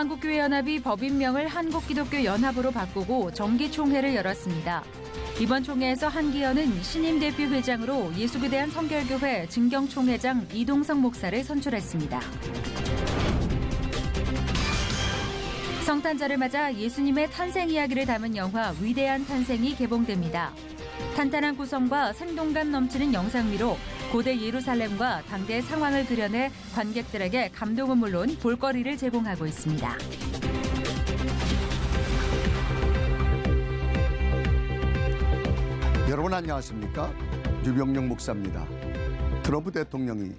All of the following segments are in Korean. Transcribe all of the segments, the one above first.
한국교회연합이 법인명을 한국기독교연합으로 바꾸고 정기총회를 열었습니다. 이번 총회에서 한기현은 신임 대표 회장으로 예수교대한 성결교회 증경총회장 이동성 목사를 선출했습니다. 성탄절을 맞아 예수님의 탄생 이야기를 담은 영화 위대한 탄생이 개봉됩니다. 탄탄한 구성과 생동감 넘치는 영상미로 고대 예루살렘과 당대 상황을 그려내 관객들에게 감동은 물론 볼거리를 제공하고 있습니다. 여러분 안녕하십니까? 유병영 목사입니다. 트럼프 대통령이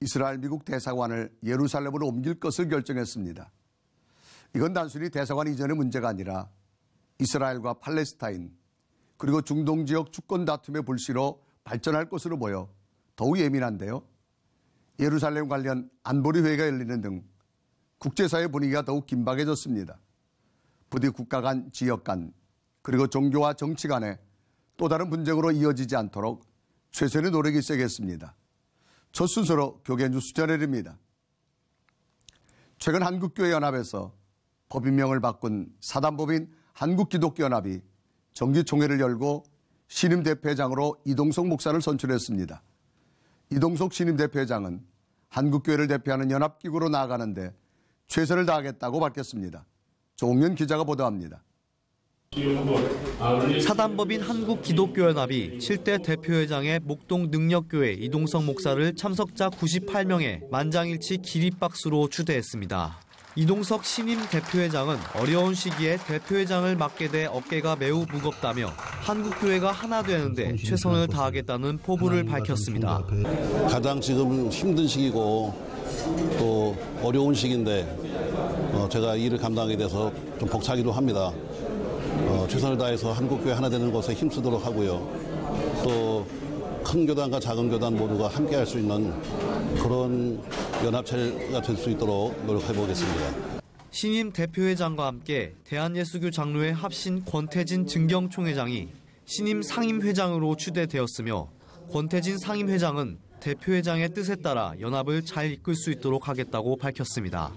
이스라엘 미국 대사관을 예루살렘으로 옮길 것을 결정했습니다. 이건 단순히 대사관 이전의 문제가 아니라 이스라엘과 팔레스타인 그리고 중동 지역 주권 다툼의 불씨로 발전할 것으로 보여 더욱 예민한데요. 예루살렘 관련 안보리 회의가 열리는 등 국제사회 분위기가 더욱 긴박해졌습니다. 부디 국가 간, 지역 간, 그리고 종교와 정치 간에 또 다른 분쟁으로 이어지지 않도록 최선의 노력이 세겠습니다. 첫 순서로 교계 뉴스 전해드립니다. 최근 한국교회연합에서 법인명을 바꾼 사단법인 한국기독교연합이 정기총회를 열고 신임 대표회장으로 이동석 목사를 선출했습니다. 이동석 신임 대표회장은 한국교회를 대표하는 연합기구로 나아가는데 최선을 다하겠다고 밝혔습니다. 조홍현 기자가 보도합니다. 사단법인 한국기독교연합이 7대 대표회장의 목동 능력교회 이동성 목사를 참석자 98명의 만장일치 기립박수로 추대했습니다. 이동석 신임 대표회장은 어려운 시기에 대표회장을 맡게 돼 어깨가 매우 무겁다며 한국교회가 하나 되는데 최선을 다하겠다는 포부를 밝혔습니다. 가장 지금 힘든 시기고 또 어려운 시기인데 어, 제가 일을 감당하게 돼서 좀 벅차기도 합니다. 어, 최선을 다해서 한국교회 하나 되는 것에 힘쓰도록 하고요. 또 큰 교단과 작은 교단 모두가 함께 할 수 있는 그런 연합체가 될 수 있도록 노력해 보겠습니다. 신임 대표회장과 함께 대한예수교 장로회 합신 권태진 증경총회장이 신임 상임회장으로 추대되었으며 권태진 상임회장은 대표회장의 뜻에 따라 연합을 잘 이끌 수 있도록 하겠다고 밝혔습니다.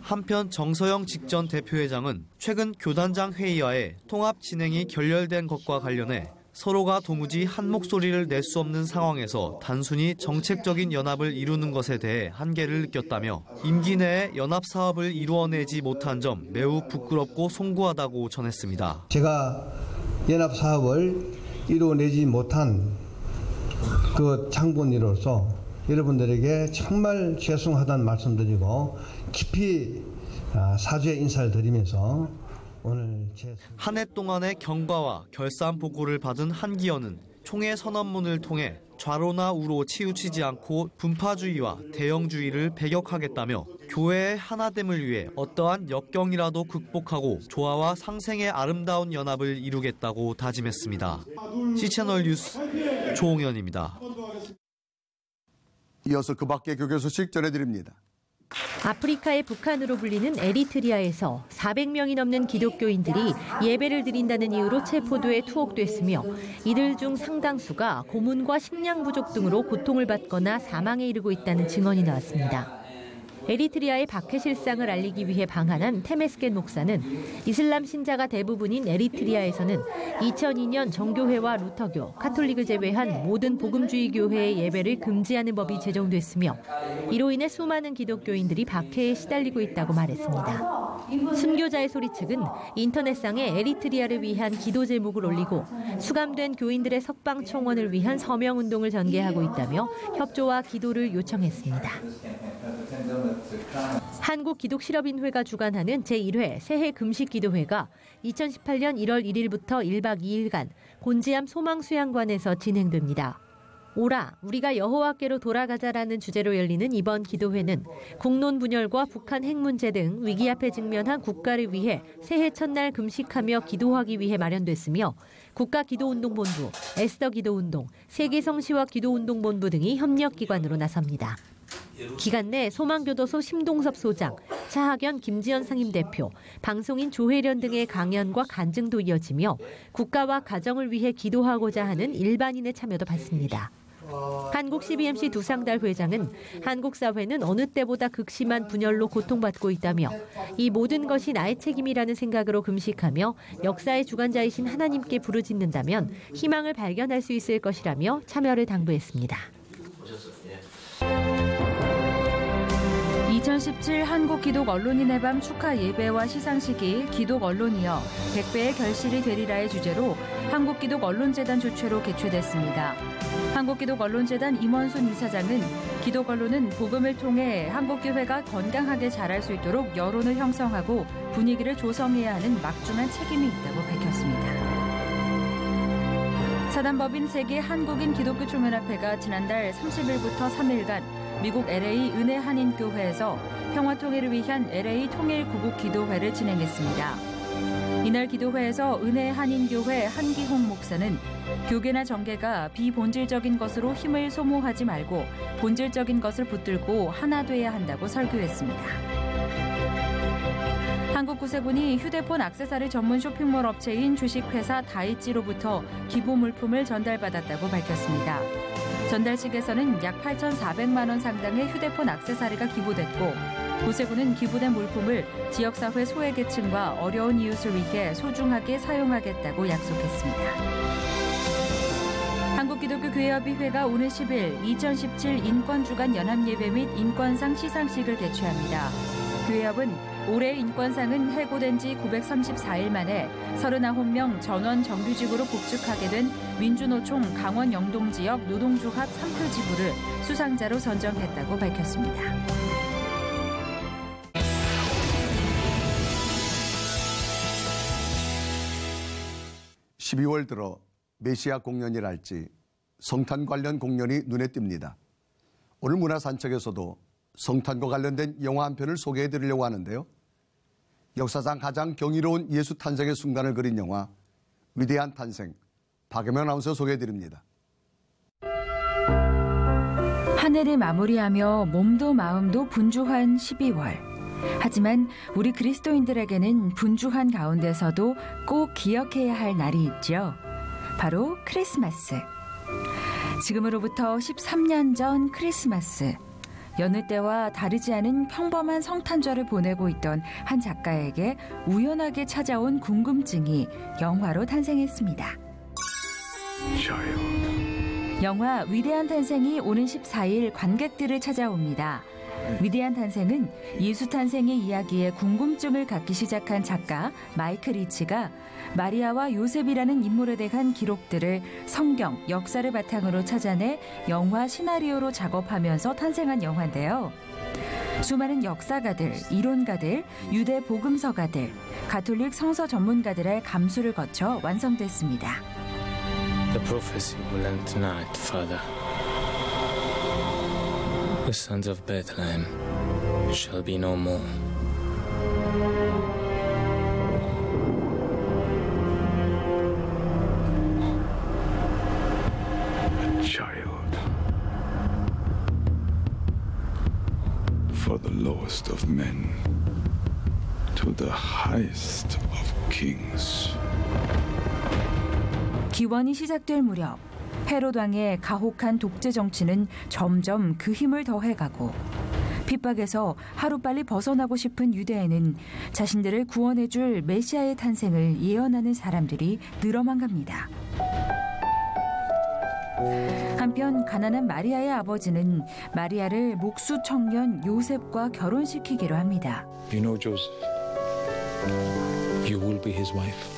한편 정서영 직전 대표회장은 최근 교단장 회의와의 통합 진행이 결렬된 것과 관련해 서로가 도무지 한 목소리를 낼 수 없는 상황에서 단순히 정책적인 연합을 이루는 것에 대해 한계를 느꼈다며 임기 내에 연합 사업을 이루어내지 못한 점 매우 부끄럽고 송구하다고 전했습니다. 제가 연합 사업을 이루어내지 못한 그 장본인으로서 여러분들에게 정말 죄송하다는 말씀드리고 깊이 사죄 인사를 드리면서 한 해 동안의 경과와 결산 보고를 받은 한기현은 총회 선언문을 통해 좌로나 우로 치우치지 않고 분파주의와 대영주의를 배격하겠다며 교회의 하나됨을 위해 어떠한 역경이라도 극복하고 조화와 상생의 아름다운 연합을 이루겠다고 다짐했습니다. C채널 뉴스 조홍현입니다. 이어서 그 밖의 교교 소식 전해드립니다. 아프리카의 북한으로 불리는 에리트리아에서 400명이 넘는 기독교인들이 예배를 드린다는 이유로 체포돼 투옥됐으며 이들 중 상당수가 고문과 식량 부족 등으로 고통을 받거나 사망에 이르고 있다는 증언이 나왔습니다. 에리트리아의 박해 실상을 알리기 위해 방한한 테메스겐 목사는 이슬람 신자가 대부분인 에리트리아에서는 2002년 정교회와 루터교, 카톨릭을 제외한 모든 복음주의 교회의 예배를 금지하는 법이 제정됐으며 이로 인해 수많은 기독교인들이 박해에 시달리고 있다고 말했습니다. 순교자의 소리 측은 인터넷상에 에리트리아를 위한 기도 제목을 올리고 수감된 교인들의 석방 청원을 위한 서명 운동을 전개하고 있다며 협조와 기도를 요청했습니다. 한국기독실업인회가 주관하는 제1회 새해 금식기도회가 2018년 1월 1일부터 1박 2일간 곤지암 소망수양관에서 진행됩니다. 오라 우리가 여호와께로 돌아가자라는 주제로 열리는 이번 기도회는 국론 분열과 북한 핵 문제 등 위기 앞에 직면한 국가를 위해 새해 첫날 금식하며 기도하기 위해 마련됐으며 국가 기도운동본부, 에스더 기도운동, 세계 성시와 기도운동본부 등이 협력 기관으로 나섭니다. 기간 내 소망교도소 심동섭 소장, 차학연 김지연 상임대표, 방송인 조혜련 등의 강연과 간증도 이어지며 국가와 가정을 위해 기도하고자 하는 일반인의 참여도 받습니다. 한국 CBMC 두상달 회장은 한국 사회는 어느 때보다 극심한 분열로 고통받고 있다며 이 모든 것이 나의 책임이라는 생각으로 금식하며 역사의 주관자이신 하나님께 부르짖는다면 희망을 발견할 수 있을 것이라며 참여를 당부했습니다. 2017 한국 기독 언론인의 밤 축하 예배와 시상식이 기독 언론이여 100배의 결실이 되리라의 주제로 한국 기독 언론재단 주최로 개최됐습니다. 한국 기독 언론재단 임원순 이사장은 기독 언론은 복음을 통해 한국 교회가 건강하게 자랄 수 있도록 여론을 형성하고 분위기를 조성해야 하는 막중한 책임이 있다고 밝혔습니다. 사단법인 세계 한국인 기독교 총연합회가 지난달 30일부터 3일간 미국 LA 은혜 한인교회에서 평화 통일을 위한 LA 통일 구국 기도회를 진행했습니다. 이날 기도회에서 은혜 한인교회 한기홍 목사는 교계나 정계가 비본질적인 것으로 힘을 소모하지 말고 본질적인 것을 붙들고 하나 돼야 한다고 설교했습니다. 한국 구세군이 휴대폰 악세사리 전문 쇼핑몰 업체인 주식회사 다이찌로부터 기부 물품을 전달받았다고 밝혔습니다. 전달식에서는 약 8,400만 원 상당의 휴대폰 악세사리가 기부됐고 구세군은 기부된 물품을 지역사회 소외계층과 어려운 이웃을 위해 소중하게 사용하겠다고 약속했습니다. 한국기독교 교회협의회가 오늘 10일 2017 인권주간 연합예배 및 인권상 시상식을 개최합니다. 교회협은 올해 인권상은 해고된 지 934일 만에 39명 전원 정규직으로 복직하게 된 민주노총 강원 영동 지역 노동조합 3표 지부를 수상자로 선정했다고 밝혔습니다. (12월) 들어 메시아 공연이랄지 성탄 관련 공연이 눈에 띕니다. 오늘 문화산책에서도 성탄과 관련된 영화 한 편을 소개해 드리려고 하는데요. 역사상 가장 경이로운 예수 탄생의 순간을 그린 영화 위대한 탄생 박예명 아나운서 소개해 드립니다. 한 해를 마무리하며 몸도 마음도 분주한 12월. 하지만 우리 그리스도인들에게는 분주한 가운데서도 꼭 기억해야 할 날이 있죠. 바로 크리스마스. 지금으로부터 13년 전 크리스마스. 여느 때와 다르지 않은 평범한 성탄절을 보내고 있던 한 작가에게 우연하게 찾아온 궁금증이 영화로 탄생했습니다. 영화 위대한 탄생이 오는 14일 관객들을 찾아옵니다. 위대한 탄생은 예수 탄생의 이야기에 궁금증을 갖기 시작한 작가 마이클 리치가 마리아와 요셉이라는 인물에 대한 기록들을 성경, 역사를 바탕으로 찾아내 영화 시나리오로 작업하면서 탄생한 영화인데요. 수많은 역사가들, 이론가들, 유대 복음서가들, 가톨릭 성서 전문가들의 감수를 거쳐 완성됐습니다. The prophecy will end tonight, Father. The sons of Bethlehem shall be no more. Lowest of men to the highest of kings. 기원이 시작될 무렵 헤롯 왕의 가혹한 독재 정치는 점점 그 힘을 더해가고 핍박에서 하루빨리 벗어나고 싶은 유대에는 자신들을 구원해줄 메시아의 탄생을 예언하는 사람들이 늘어만 갑니다. 한편 가난한 마리아의 아버지는 마리아를 목수 청년 요셉과 결혼시키기로 합니다. You know, Joseph, you will be his wife.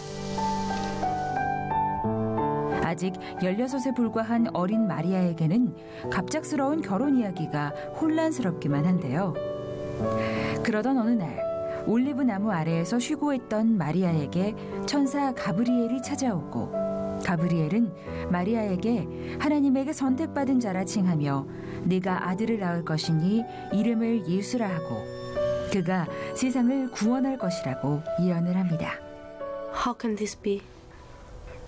아직 16에 불과한 어린 마리아에게는 갑작스러운 결혼 이야기가 혼란스럽기만 한데요. 그러던 어느 날 올리브 나무 아래에서 쉬고 있던 마리아에게 천사 가브리엘이 찾아오고 가브리엘은 마리아에게 하나님에게 선택받은 자라 칭하며 네가 아들을 낳을 것이니 이름을 예수라 하고 그가 세상을 구원할 것이라고 예언을 합니다. How can this be?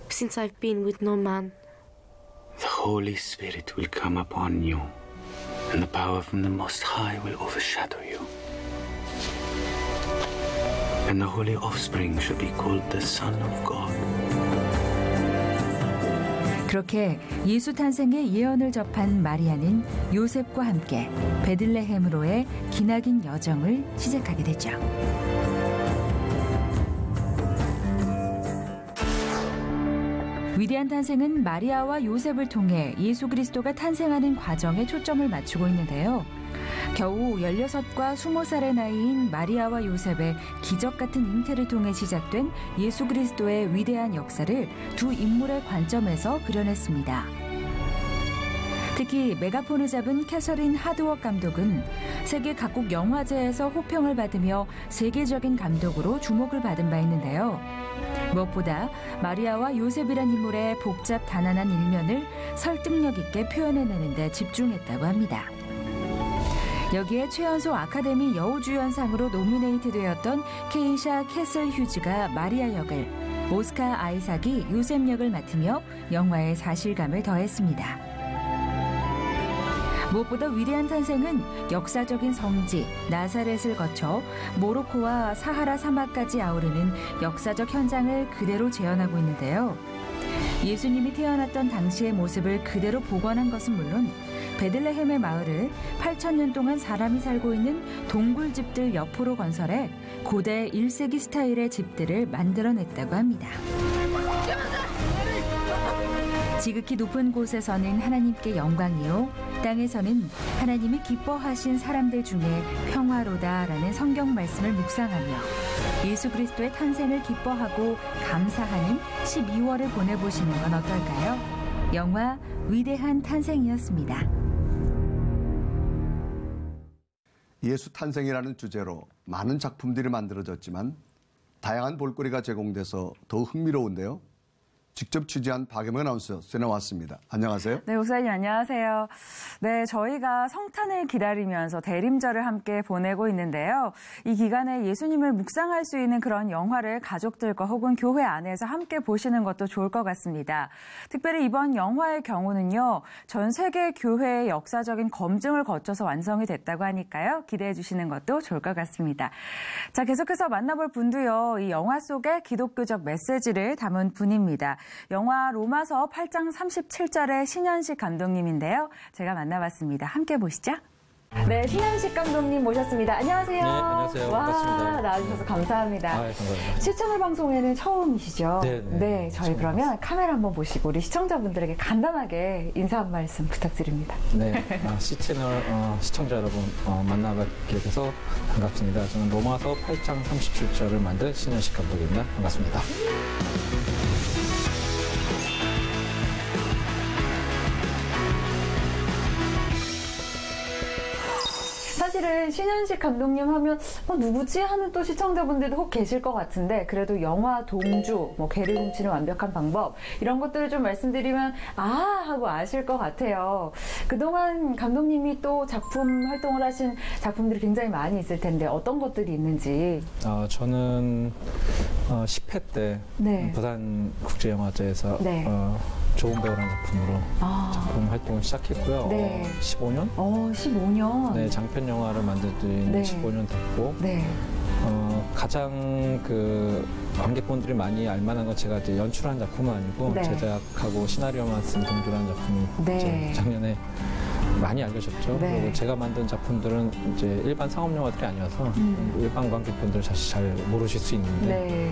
Since I've been with no man. The Holy Spirit will come upon you, and the power from the Most High will overshadow you. And the holy offspring shall be called the Son of God. 그렇게 예수 탄생의 예언을 접한 마리아는 요셉과 함께 베들레헴으로의 기나긴 여정을 시작하게 되죠. 위대한 탄생은 마리아와 요셉을 통해 예수 그리스도가 탄생하는 과정에 초점을 맞추고 있는데요. 겨우 16과 20살의 나이인 마리아와 요셉의 기적 같은 잉태를 통해 시작된 예수 그리스도의 위대한 역사를 두 인물의 관점에서 그려냈습니다. 특히 메가폰을 잡은 캐서린 하드웍 감독은 세계 각국 영화제에서 호평을 받으며 세계적인 감독으로 주목을 받은 바 있는데요. 무엇보다 마리아와 요셉이란 인물의 복잡 가난한 일면을 설득력 있게 표현해내는 데 집중했다고 합니다. 여기에 최연소 아카데미 여우주연상으로 노미네이트 되었던 케이샤 캐슬 휴즈가 마리아 역을, 오스카 아이삭이 요셉 역을 맡으며 영화의 사실감을 더했습니다. 무엇보다 위대한 탄생은 역사적인 성지 나사렛을 거쳐 모로코와 사하라 사막까지 아우르는 역사적 현장을 그대로 재현하고 있는데요. 예수님이 태어났던 당시의 모습을 그대로 복원한 것은 물론 베들레헴의 마을을 8천년 동안 사람이 살고 있는 동굴 집들 옆으로 건설해 고대 1세기 스타일의 집들을 만들어냈다고 합니다. 지극히 높은 곳에서는 하나님께 영광이요 땅에서는 하나님이 기뻐하신 사람들 중에 평화로다라는 성경 말씀을 묵상하며 예수 그리스도의 탄생을 기뻐하고 감사하는 12월을 보내보시는 건 어떨까요? 영화 위대한 탄생이었습니다. 예수 탄생이라는 주제로 많은 작품들이 만들어졌지만 다양한 볼거리가 제공돼서 더욱 흥미로운데요. 직접 취재한 박예명 아나운서 전해왔습니다. 안녕하세요. 네, 목사님 안녕하세요. 네, 저희가 성탄을 기다리면서 대림절을 함께 보내고 있는데요. 이 기간에 예수님을 묵상할 수 있는 그런 영화를 가족들과 혹은 교회 안에서 함께 보시는 것도 좋을 것 같습니다. 특별히 이번 영화의 경우는요, 전 세계 교회의 역사적인 검증을 거쳐서 완성이 됐다고 하니까요. 기대해 주시는 것도 좋을 것 같습니다. 자, 계속해서 만나볼 분도요, 이 영화 속에 기독교적 메시지를 담은 분입니다. 영화 로마서 8장 37절의 신현식 감독님인데요. 제가 만나봤습니다. 함께 보시죠. 네, 신현식 감독님 모셨습니다. 안녕하세요. 네, 안녕하세요. 와, 반갑습니다. 나와주셔서 감사합니다. 아, 감사합니다. 시청을 방송에는 처음이시죠? 네, 네. 저희 처음 그러면 카메라 한번 보시고 우리 시청자분들에게 간단하게 인사 한 말씀 부탁드립니다. 네, 아, C채널 어, 시청자 여러분 어, 만나뵙게 돼서 반갑습니다. 저는 로마서 8장 37절을 만든 신현식 감독입니다. 반갑습니다. 사실은 신현식 감독님 하면 어, 누구지 하는 또 시청자분들도 혹 계실 것 같은데 그래도 영화 동주, 뭐 개를 훔치는 완벽한 방법 이런 것들을 좀 말씀드리면 아 하고 아실 것 같아요. 그동안 감독님이 또 작품 활동을 하신 작품들이 굉장히 많이 있을 텐데 어떤 것들이 있는지 어, 저는 어, 10회 때 네. 부산 국제영화제에서 네. 어, 좋은 배우라는 작품으로 아. 작품 활동을 시작했고요. 네. 어, 15년? 어 15년 네, 장편 영화를 만든 지 네. 15년 됐고 네. 어, 가장 그 관객분들이 많이 알만한 건 제가 이제 연출한 작품은 아니고 네. 제작하고 시나리오만 쓴 동주라는 작품이 네. 작년에 많이 알려졌죠. 네. 그리고 제가 만든 작품들은 이제 일반 상업 영화들이 아니어서 음. 일반 관객분들 사실 잘 모르실 수 있는데 네.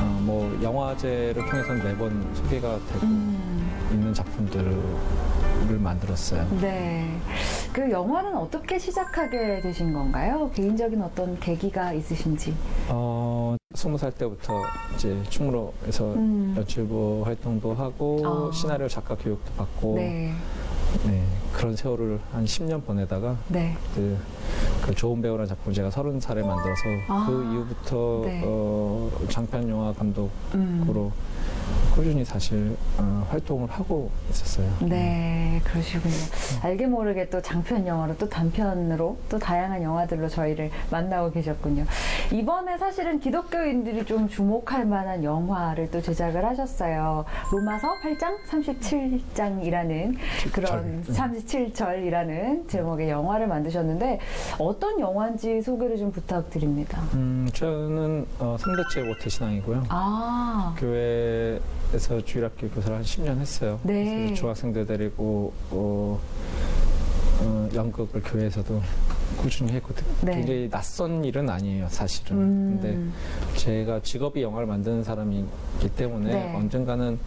어, 뭐 영화제를 통해서는 매번 소개가 되고 음. 있는 작품들을 만들었어요. 네. 그 영화는 어떻게 시작하게 되신 건가요? 개인적인 어떤 계기가 있으신지. 어, 스무 살 때부터 이제 충무로에서 음. 연출부 활동도 하고 아. 시나리오 작가 교육도 받고 네. 네, 그런 세월을 한 10년 보내다가 네. 그, 그 좋은 배우라는 작품 제가 서른 살에 만들어서 아. 그 이후부터 네. 어, 장편 영화 감독으로 음. 꾸준히 사실 어, 활동을 하고 있었어요. 네, 그러시군요. 알게 모르게 또 장편 영화로 또 단편으로 또 다양한 영화들로 저희를 만나고 계셨군요. 이번에 사실은 기독교인들이 좀 주목할 만한 영화를 또 제작을 하셨어요. 로마서 8장 37장이라는 그런 37절이라는 제목의 영화를 만드셨는데 어떤 영화인지 소개를 좀 부탁드립니다. 음, 저는 어, 3대째 모태 신앙이고요. 아, 교회 교회에서 주일학교 교사를 한 10년 했어요. 네. 중학생들 데리고 어, 어, 연극을 교회에서도 꾸준히 했거든요. 네. 굉장히 낯선 일은 아니에요, 사실은. 음. 근데 제가 직업이 영화를 만드는 사람이기 때문에 네. 언젠가는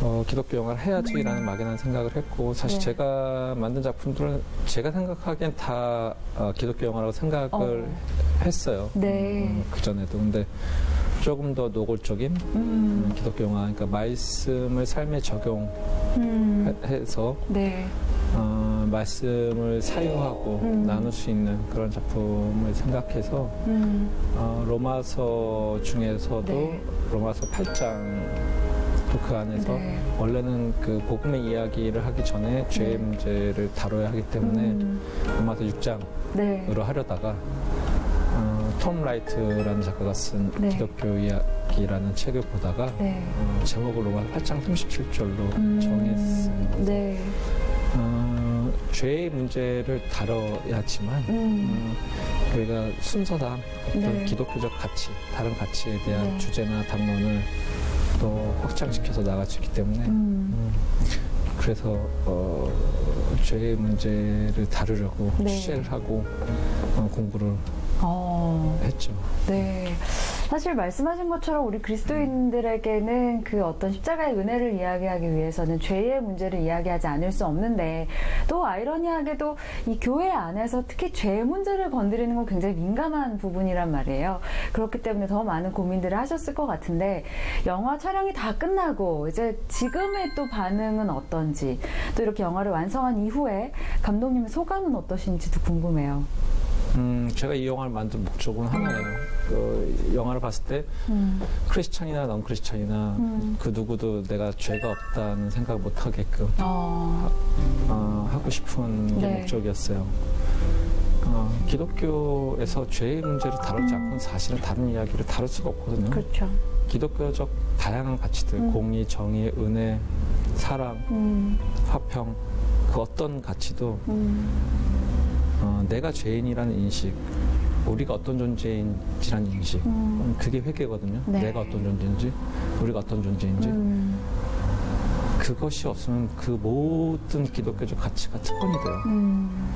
어, 기독교 영화를 해야지라는 막연한 생각을 했고 사실 네. 제가 만든 작품들은 제가 생각하기엔 다 어, 기독교 영화라고 생각을 어. 했어요. 네. 그 전에도 근데 조금 더 노골적인 음. 음, 기독교 영화, 그러니까 말씀을 삶에 적용해서 음. 네. 어, 말씀을 사유하고 음. 나눌 수 있는 그런 작품을 생각해서 음. 어, 로마서 중에서도 네. 로마서 8장 그 안에서 네. 원래는 그 복음의 이야기를 하기 전에 죄의 네. 문제를 다뤄야 하기 때문에 음. 로마서 6장으로 네. 하려다가 어, 톰 라이트라는 작가가 쓴 네. 기독교 이야기라는 책을 보다가 네. 어, 제목을 로마 8장 37절로 음. 정했습니다. 네. 어, 죄의 문제를 다뤄야지만 음. 어, 우리가 순서상 어떤 네. 기독교적 가치, 다른 가치에 대한 네. 주제나 담론을 또 확장시켜서 나갈 수 있기 때문에 음. 음, 그래서 어, 죄의 문제를 다루려고 네. 취재를 하고 어, 공부를 어. 했죠. 네. 사실 말씀하신 것처럼 우리 그리스도인들에게는 그 어떤 십자가의 은혜를 이야기하기 위해서는 죄의 문제를 이야기하지 않을 수 없는데 또 아이러니하게도 이 교회 안에서 특히 죄의 문제를 건드리는 건 굉장히 민감한 부분이란 말이에요. 그렇기 때문에 더 많은 고민들을 하셨을 것 같은데 영화 촬영이 다 끝나고 이제 지금의 또 반응은 어떤지 또 이렇게 영화를 완성한 이후에 감독님의 소감은 어떠신지도 궁금해요. 음, 제가 이 영화를 만든 목적은 하나예요. 그 영화를 봤을 때 음. 크리스찬이나 넌 크리스찬이나 음. 그 누구도 내가 죄가 없다는 생각 못 하게끔 어. 어, 하고 싶은 게 네. 목적이었어요. 어, 기독교에서 죄의 문제를 다루지 않고는 사실은 다른 이야기를 다룰 수가 없거든요. 그렇죠. 기독교적 다양한 가치들, 음. 공의, 정의, 은혜, 사랑, 음. 화평, 그 어떤 가치도 음. 어, 내가 죄인이라는 인식, 우리가 어떤 존재인지라는 인식, 음. 그게 회개거든요. 네. 내가 어떤 존재인지, 우리가 어떤 존재인지. 음. 그것이 없으면 그 모든 기독교적 가치가 특권이 돼요. 음.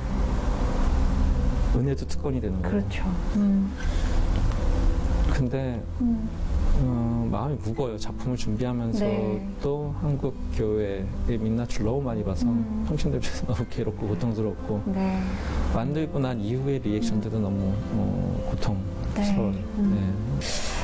은혜도 특권이 되는 거예요. 그렇죠. 음. 근데 음. 어, 마음이 무거워요. 작품을 준비하면서 네. 또 한국 교회의 민낯을 너무 많이 봐서 음. 평신들 입장에서 너무 괴롭고 고통스럽고 네. 만들고 난 이후의 리액션들도 너무 어, 고통스러워요. 네. 음.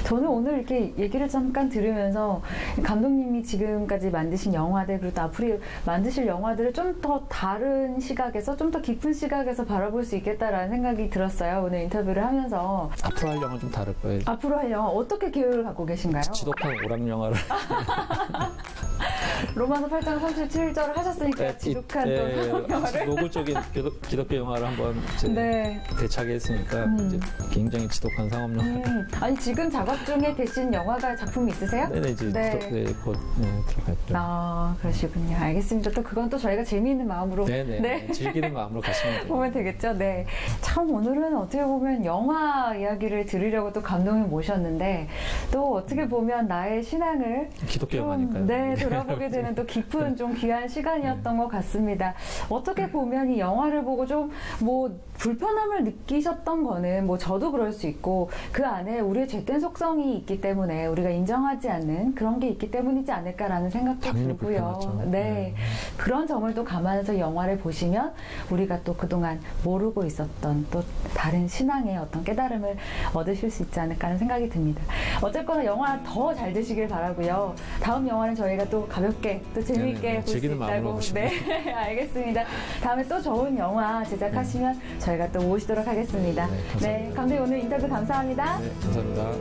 저는 오늘 이렇게 얘기를 잠깐 들으면서 감독님이 지금까지 만드신 영화들 그리고 또 앞으로 만드실 영화들을 좀 더 다른 시각에서 좀 더 깊은 시각에서 바라볼 수 있겠다라는 생각이 들었어요. 오늘 인터뷰를 하면서 앞으로 할 영화 좀 다를 거예요. 앞으로 할 영화 어떻게 계획을 갖고 계신가요? 지독한 오락 영화를 로마서 8장 37절을 하셨으니까 지독한 예, 또 예, 한국 아주 영화를 노골적인 기독, 기독교 영화를 한번 네. 대차게 했으니까 음. 굉장히 지독한 상업 영화. 음, 아니 지금 작업 중에 계신 영화가 작품이 있으세요? 네네 이제 네. 또, 네, 곧 네, 들어갔죠. 아 그러시군요. 알겠습니다. 또 그건 또 저희가 재미있는 마음으로 네네 네. 즐기는 마음으로 가시면 돼요. 보면 되겠죠. 네. 참 오늘은 어떻게 보면 영화 이야기를 들으려고 또 감독님 모셨는데 또 어떻게 보면 나의 신앙을 기독교 좀, 영화니까요. 네, 돌아보게 되는 또 깊은 좀 귀한 시간이었던 것 같습니다. 어떻게 보면 이 영화를 보고 좀뭐 불편함을 느끼셨던 거는 뭐 저도 그럴 수 있고 그 안에 우리의 죄된 속성이 있기 때문에 우리가 인정하지 않는 그런 게 있기 때문이지 않을까라는 생각도 들고요. 네. 네. 그런 점을 또 감안해서 영화를 보시면 우리가 또 그동안 모르고 있었던 또 다른 신앙의 어떤 깨달음을 얻으실 수 있지 않을까 하는 생각이 듭니다. 어쨌거나 영화 더 잘 되시길 바라고요. 다음 영화는 저희가 또 가볍게 또 재미있게 네 네. 볼수 즐기는 마음으로 있다고. 네, 알겠습니다. 다음에 또 좋은 영화 제작하시면 저희 가 또 모시도록 하겠습니다. 네, 감사합니다. 네, 감독님 오늘 인터뷰 감사합니다. 네, 감사합니다.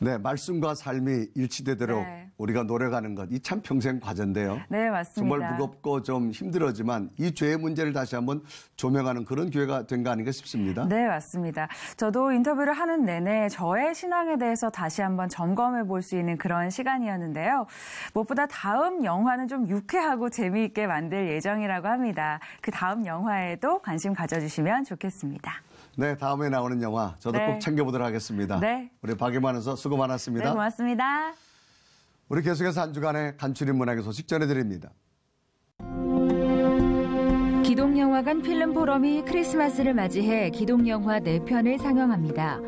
네, 말씀과 삶이 일치되도록 네. 우리가 노력하는 것, 이 참 평생 과제인데요. 네, 맞습니다. 정말 무겁고 좀 힘들었지만 이 죄의 문제를 다시 한번 조명하는 그런 기회가 된 거 아닌가 싶습니다. 네, 맞습니다. 저도 인터뷰를 하는 내내 저의 신앙에 대해서 다시 한번 점검해 볼 수 있는 그런 시간이었는데요. 무엇보다 다음 영화는 좀 유쾌하고 재미있게 만들 예정이라고 합니다. 그 다음 영화에도 관심 가져주시면 좋겠습니다. 네, 다음에 나오는 영화 저도 네. 꼭 챙겨보도록 하겠습니다. 네. 우리 박예만 선수 수고 많았습니다. 네, 고맙습니다. 우리 계속해서 한 주간의 간추린 문학의 소식 전해드립니다. 기동영화관 필름 포럼이 크리스마스를 맞이해 기동영화 4편을 상영합니다.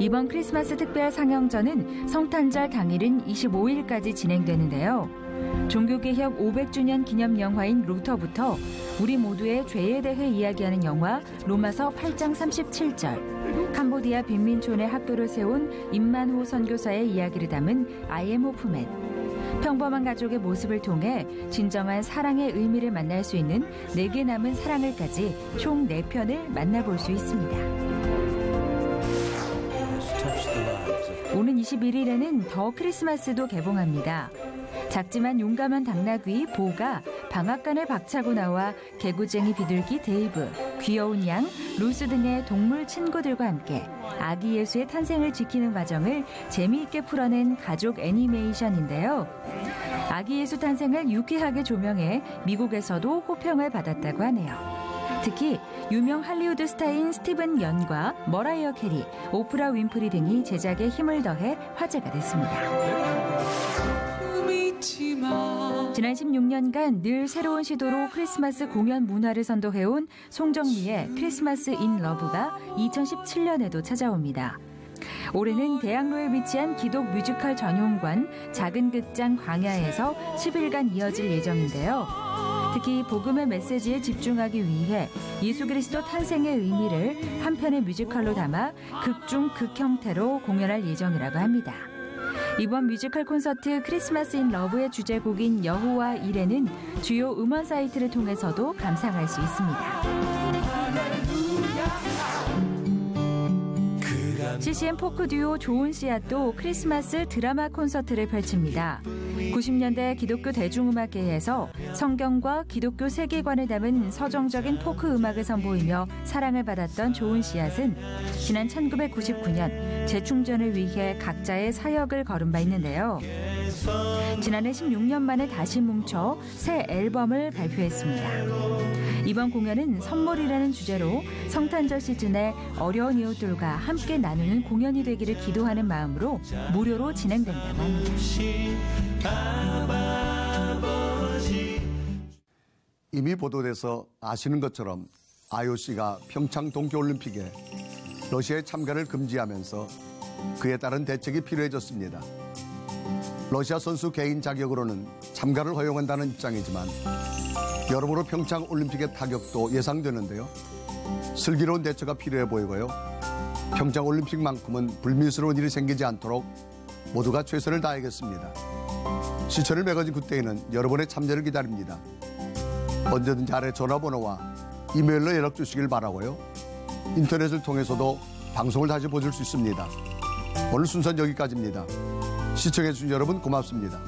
이번 크리스마스 특별 상영전은 성탄절 당일인 25일까지 진행되는데요. 종교개혁 500주년 기념 영화인 루터부터 우리 모두의 죄에 대해 이야기하는 영화 로마서 8장 37절, 캄보디아 빈민촌의 학교를 세운 임만호 선교사의 이야기를 담은 아이엠 호프맨, 평범한 가족의 모습을 통해 진정한 사랑의 의미를 만날 수 있는 내게 남은 사랑을까지 총 4편을 만나볼 수 있습니다. 오는 21일에는 더 크리스마스도 개봉합니다. 작지만 용감한 당나귀 보가 방앗간을 박차고 나와 개구쟁이 비둘기 데이브, 귀여운 양, 루스 등의 동물 친구들과 함께 아기 예수의 탄생을 지키는 과정을 재미있게 풀어낸 가족 애니메이션인데요. 아기 예수 탄생을 유쾌하게 조명해 미국에서도 호평을 받았다고 하네요. 특히 유명 할리우드 스타인 스티븐 연과 머라이어 캐리, 오프라 윈프리 등이 제작에 힘을 더해 화제가 됐습니다. 지난 16년간 늘 새로운 시도로 크리스마스 공연 문화를 선도해온 송정미의 크리스마스 인 러브가 2017년에도 찾아옵니다. 올해는 대학로에 위치한 기독 뮤지컬 전용관 작은 극장 광야에서 10일간 이어질 예정인데요. 특히 복음의 메시지에 집중하기 위해 예수 그리스도 탄생의 의미를 한 편의 뮤지컬로 담아 극중 극 형태로 공연할 예정이라고 합니다. 이번 뮤지컬 콘서트 크리스마스 인 러브의 주제곡인 여호와 이레는 주요 음원 사이트를 통해서도 감상할 수 있습니다. CCM 포크 듀오 조은 씨앗도 크리스마스 드라마 콘서트를 펼칩니다. 90년대 기독교 대중음악계에서 성경과 기독교 세계관을 담은 서정적인 포크 음악을 선보이며 사랑을 받았던 조은 씨앗은 지난 1999년 재충전을 위해 각자의 사역을 걸은 바 있는데요. 지난해 16년 만에 다시 뭉쳐 새 앨범을 발표했습니다. 이번 공연은 선물이라는 주제로 성탄절 시즌에 어려운 이웃들과 함께 나누는 공연이 되기를 기도하는 마음으로 무료로 진행된다고 합니다. 이미 보도돼서 아시는 것처럼 IOC가 평창 동계올림픽에 러시아의 참가를 금지하면서 그에 따른 대책이 필요해졌습니다. 러시아 선수 개인 자격으로는 참가를 허용한다는 입장이지만 여러모로 평창 올림픽의 타격도 예상되는데요. 슬기로운 대처가 필요해 보이고요. 평창 올림픽만큼은 불미스러운 일이 생기지 않도록 모두가 최선을 다하겠습니다. 시천을 매거진 그때에는 여러분의 참여를 기다립니다. 언제든지 아래 전화번호와 이메일로 연락 주시길 바라고요. 인터넷을 통해서도 방송을 다시 보실 수 있습니다. 오늘 순서는 여기까지입니다. 시청해주신 여러분 고맙습니다.